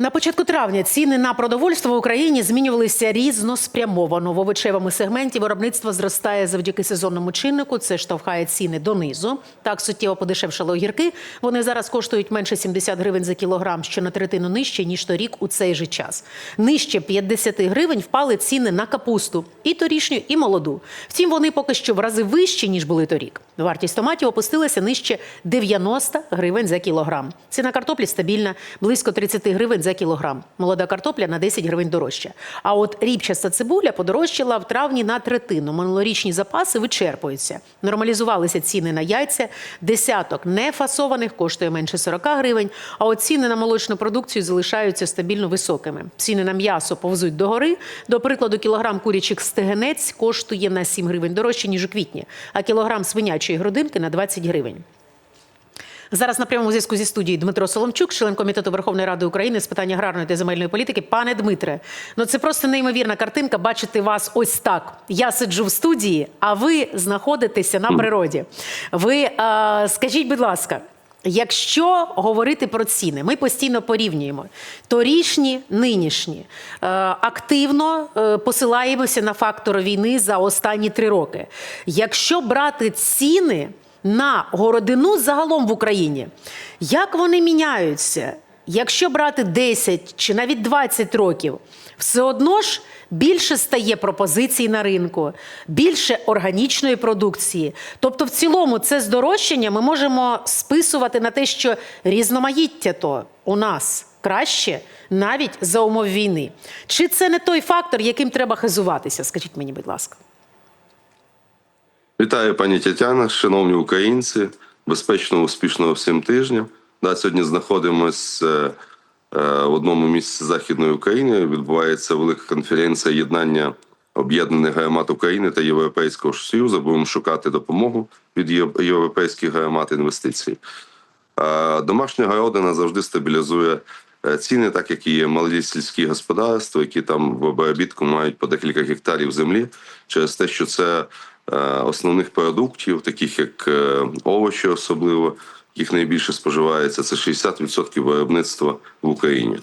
На початку травня ціни на продовольство в Україні змінювалися різноспрямовано. В овочевому сегменті виробництво зростає завдяки сезонному чиннику. Це штовхає ціни донизу. Так суттєво подешевшали огірки. Вони зараз коштують менше 70 гривень за кілограм, що на третину нижче ніж торік у цей же час. Нижче 50 гривень впали ціни на капусту і торішню, і молоду. Втім, вони поки що в рази вищі ніж були торік. Вартість томатів опустилася нижче 90 гривень за кілограм. Ціна картоплі стабільна, близько 30 гривень за кілограм. Молода картопля на 10 гривень дорожча. А от ріпчаста цибуля подорожчала в травні на третину. Минулорічні запаси вичерпуються. Нормалізувалися ціни на яйця. Десяток нефасованих коштує менше 40 гривень. А от ціни на молочну продукцію залишаються стабільно високими. Ціни на м'ясо повзуть догори. До прикладу, кілограм курячих стегенець коштує на 7 гривень дорожче, ніж у квітні, а кілограм свинячої грудинки на 20 гривень. Зараз на прямому зв'язку зі студією Дмитро Соломчук, член комітету Верховної Ради України з питань аграрної та земельної політики. Пане Дмитре, ну це просто неймовірна картинка. Бачити вас ось так. Я сиджу в студії, а ви знаходитеся на природі. Ви е, скажіть, будь ласка. Якщо говорити про ціни, ми постійно порівнюємо торішні, нинішні. Е, активно е, посилаємося на фактор війни за останні три роки. Якщо брати ціни на городину загалом в Україні, як вони міняються? Якщо брати 10 чи навіть 20 років, все одно ж більше стає пропозицій на ринку, більше органічної продукції. Тобто, в цілому, це здорожчання ми можемо списувати на те, що різноманіття то у нас краще навіть за умов війни. Чи це не той фактор, яким треба хизуватися? Скажіть мені, будь ласка. Вітаю, пані Тетяна, шановні українці, безпечного, успішного всім тижня. Да, сьогодні знаходимося е, е, в одному місці Західної України. Відбувається велика конференція єднання об'єднаних громад України та Європейського Союзу. Будемо шукати допомогу від європейських громад інвестицій. Домашня городина завжди стабілізує е, ціни, так як і є малі сільські господарства, які там в обробітку мають по декілька гектарів землі, через те, що це основних продуктів, таких як е, овочі, особливо їх найбільше споживається. Це 60% виробництва в Україні.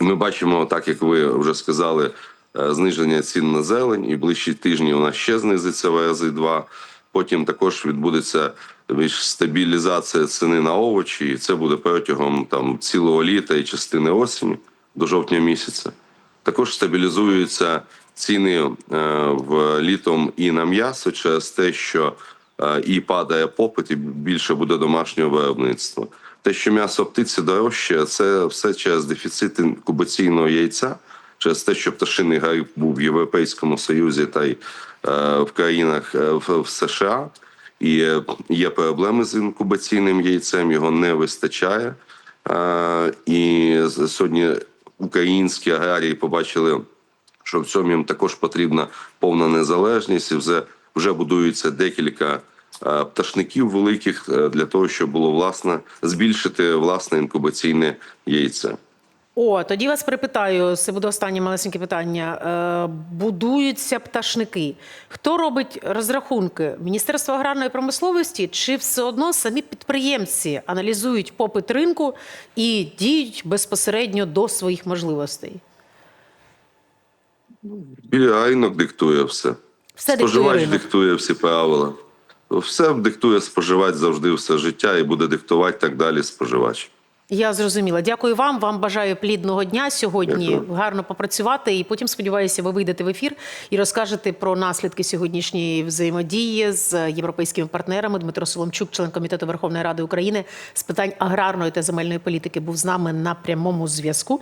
Ми бачимо, так як ви вже сказали, е, зниження цін на зелень, і ближчі тижні у нас ще знизиться в рази два. Потім також відбудеться більш стабілізація ціни на овочі, і це буде протягом там цілого літа і частини осені до жовтня місяця. Також стабілізуються ціни е, в літом і на м'ясо через те, що е, і падає попит, і більше буде домашнього виробництва. Те, що м'ясо птиці дорожче, це все через дефіцит інкубаційного яйця, через те, що пташиний гриб був в Європейському Союзі та й е, в країнах в, США. І є проблеми з інкубаційним яйцем, його не вистачає. І сьогодні українські аграрії побачили, що в цьому їм також потрібна повна незалежність, і вже, вже будується декілька е, пташників великих е, для того, щоб було власне збільшити власне інкубаційне яйце. О, тоді вас припитаю, це буде останнє малесеньке питання. Е, будуються пташники. Хто робить розрахунки? Міністерство аграрної промисловості чи все одно самі підприємці аналізують попит ринку і діють безпосередньо до своїх можливостей? Біля ринок диктує все. Все Споживач ринок. диктує всі правила. Все диктує споживач завжди все життя і буде диктувати так далі споживач. Я зрозуміла. Дякую вам. Вам бажаю плідного дня сьогодні. Дякую. Гарно попрацювати. І потім сподіваюся, ви вийдете в ефір і розкажете про наслідки сьогоднішньої взаємодії з європейськими партнерами. Дмитро Соломчук, член комітету Верховної Ради України з питань аграрної та земельної політики, був з нами на прямому зв'язку.